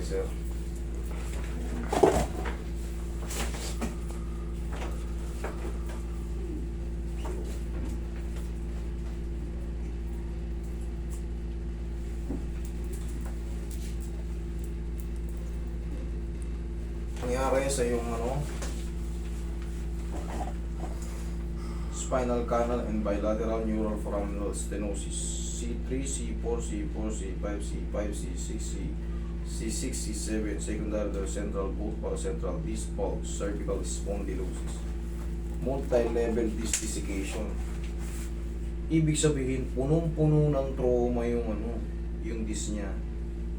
si sir. Nangyari sa yung ano, spinal canal and bilateral neural foraminal stenosis C3, C4, C4, C5, C5, C6, C, C6, C7, secondary central both para central disc bulge, cervical spondylosis, multi-level disc desiccation. Ibig sabihin, punong-puno ng trauma yung ano, yung disc niya.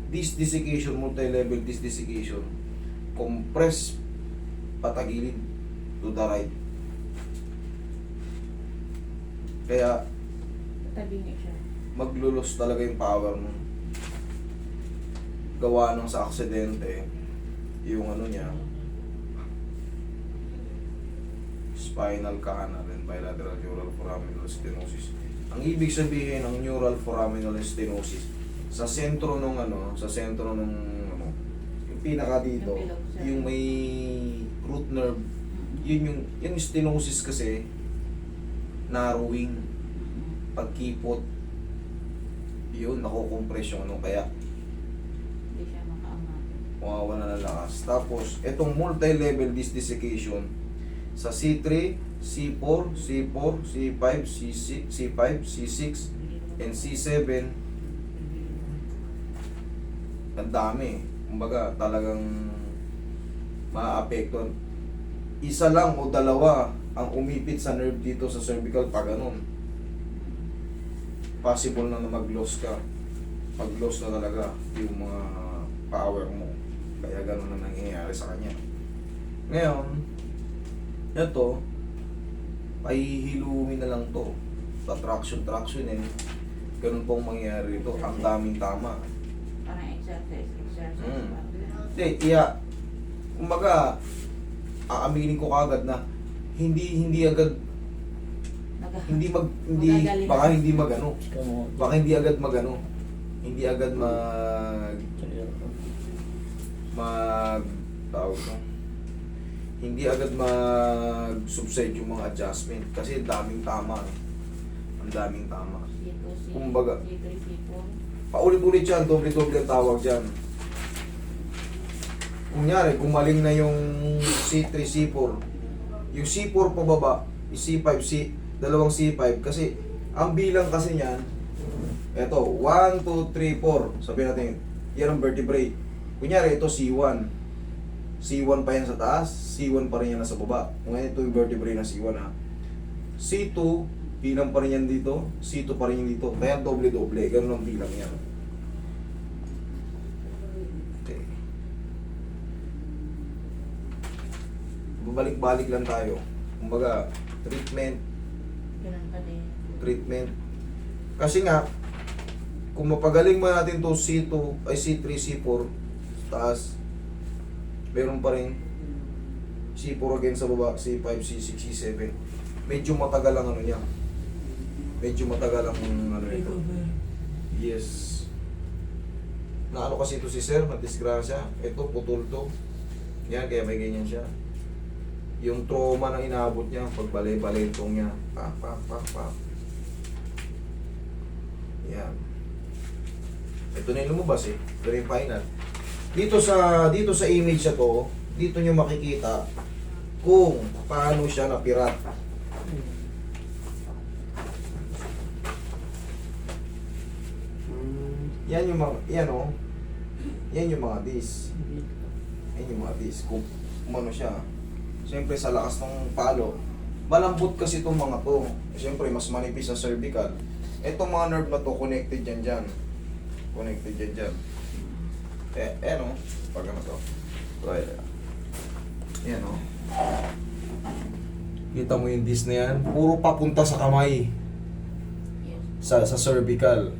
Disc desiccation, multi-level disc desiccation, compress patagilid to the right. Kaya Tabi niya siya. maglulos talaga yung power mo. Gawa nung sa aksidente, yung ano niya, spinal canal and bilateral neural foraminal stenosis. Ang ibig sabihin ng neural foraminal stenosis, sa sentro nung ano, sa sentro nung ano, yung pinaka dito, Yung may root nerve, yun yung, yung stenosis kasi, narrowing, pagkipot, yun, nakukompress yung ano, kaya. Mawawala ng lakas. Tapos, itong multi-level disc desiccation sa C3, C4, C4, C5, C6, C5, C6, and C7 ang dami. Kumbaga, talagang maaapektuhan. Isa lang o dalawa ang umipit sa nerve dito sa cervical pag ganun. Possible na na mag-loss ka. Pag-loss na talaga yung mga power mo. Kaya ganun na nangyayari sa kanya. Ngayon, ito, pahihilumin na lang to. Tatraction-traction eh. Ganun pong mangyayari dito. Ang daming tama. Parang exercise, exercise. Mm. Hindi, iya. Kumbaga, aaminin ko kagad na hindi hindi agad hindi mag hindi Magagaling. baka hindi magano. Baka hindi agad magano. Hindi agad mag mag tawag no? Hindi agad mag subside yung mga adjustment kasi daming tama. eh. Ang daming tama. C2, C- Kumbaga. C3, C4. Paulit-ulit yan, doble-doble ang tawag dyan. Kunyari, gumaling na yung C3, C4. Yung C4 pababa, yung C5, C, dalawang C5. Kasi, ang bilang kasi niyan, eto, 1, 2, 3, 4. Sabihin natin, yan ang vertebrae. Kunyari, ito C1. C1 pa yan sa taas, C1 pa rin yan nasa baba. Ngayon, ito yung vertebrae ng C1 ha. C2, bilang pa rin yan dito, C2 pa rin yan dito. Kaya doble-doble, ganun ang bilang yan. Okay. Babalik-balik lang tayo. Kumbaga, treatment, treatment. Kasi nga, kung mapagaling mo natin to C2, ay C3, C4, taas, meron pa rin C4 again sa baba, C5, C6, C7. Medyo matagal ang ano niya. Medyo matagal ang ano ito. Yes. Na ano kasi ito si Sir, na-disgrasya. Ito, putol to. Yan, kaya may ganyan siya. Yung trauma na inaabot niya, pagbalay-balentong niya. Pa, pa, pa, pa. Yan. Ito na yung lumabas eh. Ito yung final. Dito sa, dito sa image na to, dito nyo makikita kung paano siya napirat. Yan yung mga, yan o. Yan yung mga dis. Yan yung mga dis. Kung, kung ano siya. Siyempre sa lakas ng palo. Malambot kasi itong mga to. Siyempre mas manipis sa cervical. Itong mga nerve na to connected yan dyan. Connected yan dyan. Eh, eh no. Pag ano to. Right. Yan o. Kita mo yung disc na yan. Puro papunta sa kamay sa sa cervical.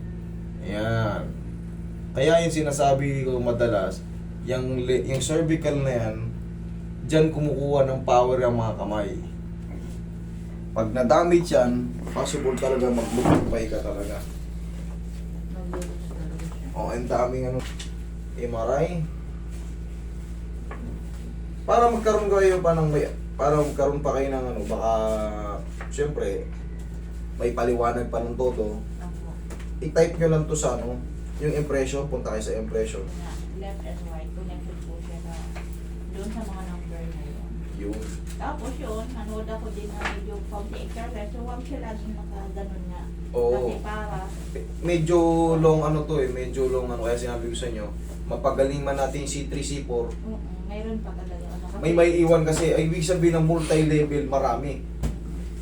Ayan. Kaya yung sinasabi ko madalas, yung, yung cervical na yan, dyan kumukuha ng power ang mga kamay. Pag na-damage yan, possible talaga maglupay ka talaga. Naglulus talaga siya. O, ang daming ano, MRI. Para magkaroon kayo pa ng may, para magkaroon pa kayo ng ano, baka syempre may paliwanag pa ng todo. I-type nyo lang to sa ano, yung impression, punta kayo sa impression. Left and right, connected po siya doon sa mga yun. Tapos yun, nanood ako din na medyo konti exercise. So, huwag siya laging nakaganon nga. Oo. Kasi para, medyo long ano to eh, medyo long ano, kaya sinabi ko sa inyo, mapagaling man natin yung C3, C4, mm, mayroon pa talaga. Ano, kasi- may may iwan kasi, ay ibig sabihin ng multi-level, marami.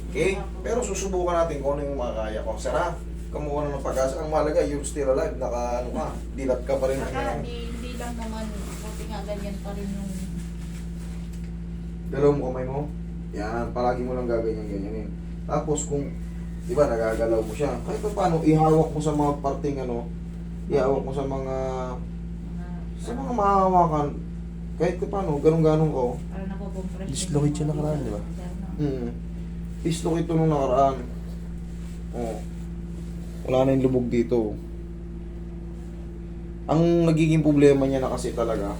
Okay? Pero susubukan natin kung ano yung makakaya ko. Sana, kumuha na ng pag-asa. Ang mahalaga, you're still alive. Naka, ano ka, dilat ka pa rin. Saka hindi, hindi lang naman, buti nga ganyan pa rin yung Dalawang kamay mo. Yan, palagi mo lang gaganyan-ganyanin. Tapos kung, di ba, nagagalaw mo siya. Kahit pa paano, ihawak mo sa mga parting ano, ihawak mo sa mga, sa mga mahahawakan. Kahit pa paano, ganun-ganun ko. Dislocate siya nakaraan, di ba? Hmm. Pislok ito nung nakaraan. Oh. Wala na yung lubog dito. Ang nagiging problema niya na kasi talaga,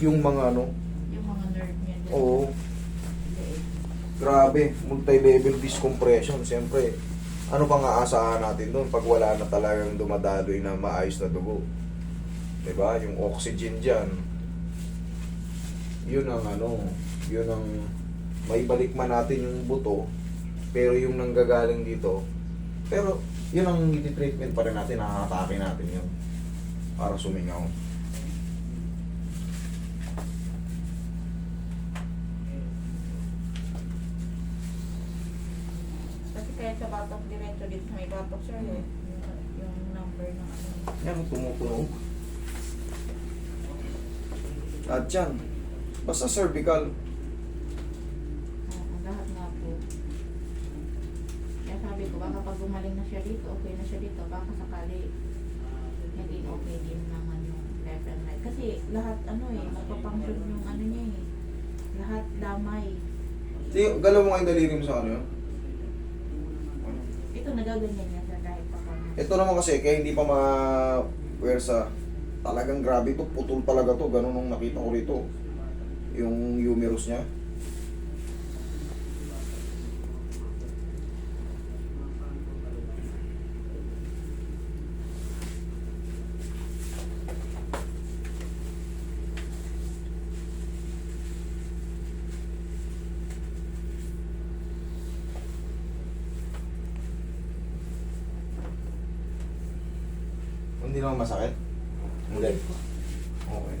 yung mga ano, Yung mga nerve niya. dyan. Oo, grabe, multi-level decompression. Siyempre, ano pang aasahan natin doon pag wala na talagang dumadaloy na maayos na dugo? 'Di ba? Yung oxygen diyan. Yun ang ano, yun ang may balik man natin yung buto, pero yung nanggagaling dito, pero yun ang treatment pa rin natin, nakakatake natin yun para sumingaw. Kasi kaya sa diretso dito sa may batok sir. Yung, yung number ng ano. Yan, tumutunog. At yan, basta cervical, Oo, lahat nga po. Kaya sabi ko, baka pag gumaling na siya dito, okay na siya dito, baka sakali hindi okay din naman yung left and right. Kasi lahat ano eh, magpapunction yung ano niya eh. Lahat damay. Di, galaw mo nga yung daliri mo sa ano yun. Ito nagaganyan niya kahit pa kami. Ito naman kasi, kaya hindi pa ma-wersa. Talagang grabe to, putol talaga to. Ganun nung nakita ko rito. Yung humerus niya. Hindi naman masakit? Hindi. Okay.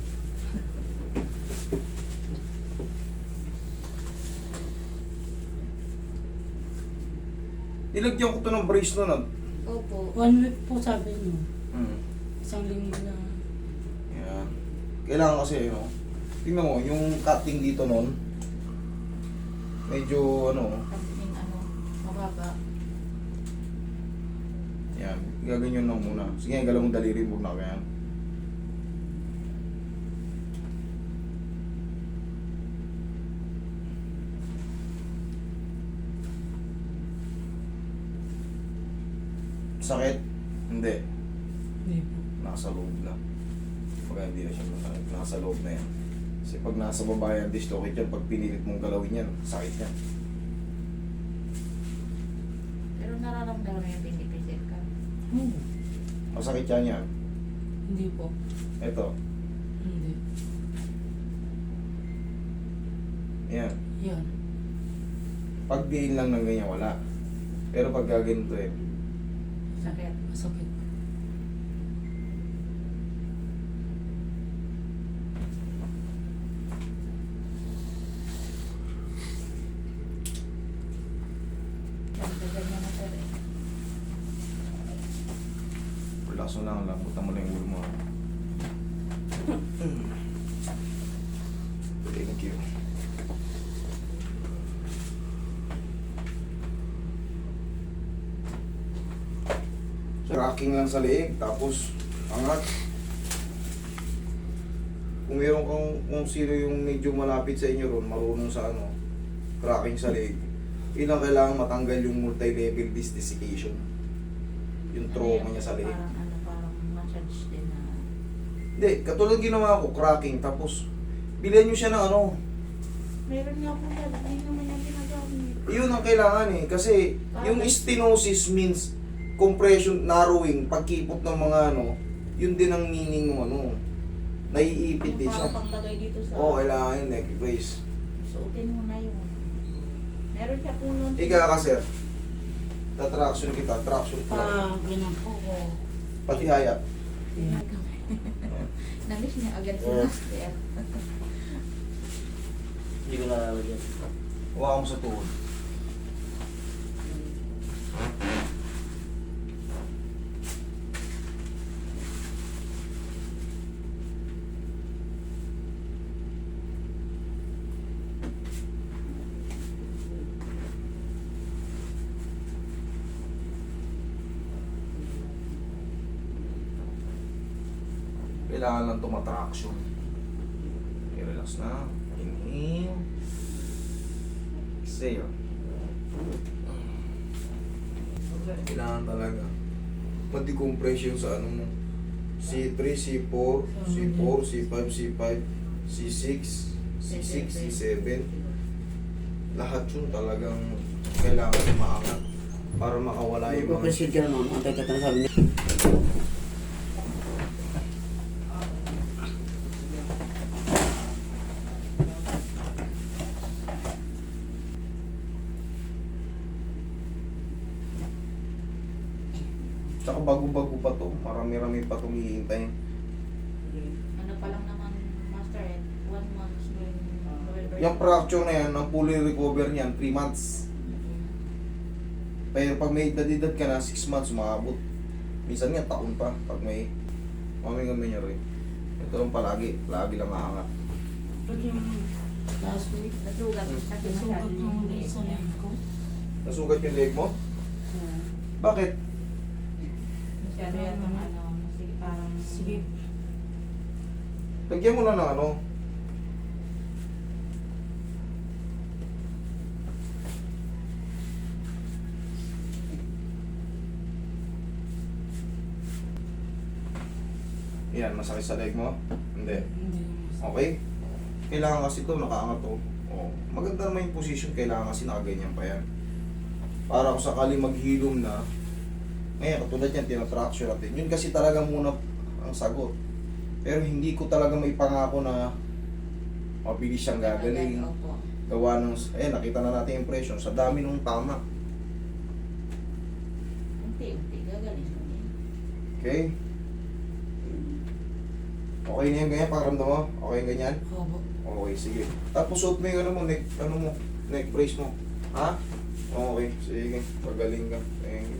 Nilagyan ko to ng brace nun. ah. Opo. One week po sabi niyo. Hmm. Isang linggo na. Yan. Kailangan kasi, know, tingnan mo, yung cutting dito nun, medyo, ano, Something ano, mababa. Yan, gaganyan lang muna. Sige, galaw mong daliri mo na kaya. Sakit? Hindi. Hindi po. nasa loob na. Pag hindi na siya masakit, nasa loob na yan. Kasi pag nasa baba yan, dislocate yan, pag pinilit mong galawin yan, sakit yan. Pero nararamdaman mo yung. Hmm. Masakit yan yan. Hindi po. Ito, Hindi. yan. Yan. Pag diin lang ng ganyan, wala. Pero pag gaganito eh, Sakit. Masakit. Ganyan na sir eh. relax mo lang, lambutan mo lang yung ulo mo. Thank you. Rocking lang sa leeg, tapos angat. Kung meron kang kung sino yung medyo malapit sa inyo ron, marunong sa ano, cracking sa leeg, ilang kailangan matanggal yung multi-level disc desiccation. Yung trauma niya sa leeg. Parang ano, parang massage din na. Hindi, katulad ginawa ko, cracking, tapos bilhan nyo siya ng ano, Meron nga po hindi naman yan ginagamit. Yun ang kailangan eh. Kasi yung stenosis means compression, narrowing, pagkipot ng mga ano, yun din ang meaning ng ano. Naiipit din Yung siya. parang dito sa... Oo, oh, kailangan yun, neck brace. Suotin mo na yun. Meron siya po nun. Ika ka sir. Tatraction kita, traction ka. Ah, ganyan po ko. Pati hayat. Namiss niya agad si Oo. Master. Hindi ko nalalagyan. Huwag mo sa tuhod. Kailangan lang tumatraction. Okay, relax na. Inhale. Exhale. Kailangan talaga. Mag-decompression sa ano mo. C3, C4, C4, C5, C5, C6, C6, C7. Lahat yun talagang kailangan maangat para makawala yung mga na noon. Antay ka na sabi niya. Tsaka bago-bago pa to. Marami-rami pa itong hihintay. Ano pa lang naman, Master, eh, one month during November. Yung fracture na yan, ang fully recover niyan, 3 months. Pero pag may edad-edad ka na, 6 months, maabot. Minsan nga, taon pa. Pag may, mamay kami niya rin. Ito lang palagi, lagi lang aangat. Pag yung last week, Nasugat. Nasugat yung leg ko. Nasugat yung leg mo? Bakit? Masyado yan ng ano, sige, parang... Sige, Lagyan mo na ng ano. Yan, masakit sa leg mo? Hindi. hindi. Okay? Kailangan kasi ito, nakaangat to. Oh, maganda naman yung position, kailangan kasi nakaganyan pa yan. Para kung sakali maghilom na, ngayon, katulad yan, tinatraction natin. Yun kasi talaga muna ang sagot. Pero hindi ko talaga may pangako na mabilis siyang gagaling. Gawa ng, eh, nakita na natin yung impression. Sa dami nung tama. Unti-unti, gagaling. Okay? Okay na yung ganyan, pakiramdam mo? Okay yung ganyan? Opo. Okay, sige. Tapos suot mo yung ano mo, neck, ano mo, neck brace mo. Ha? Okay, sige. Pagaling ka. Thank you.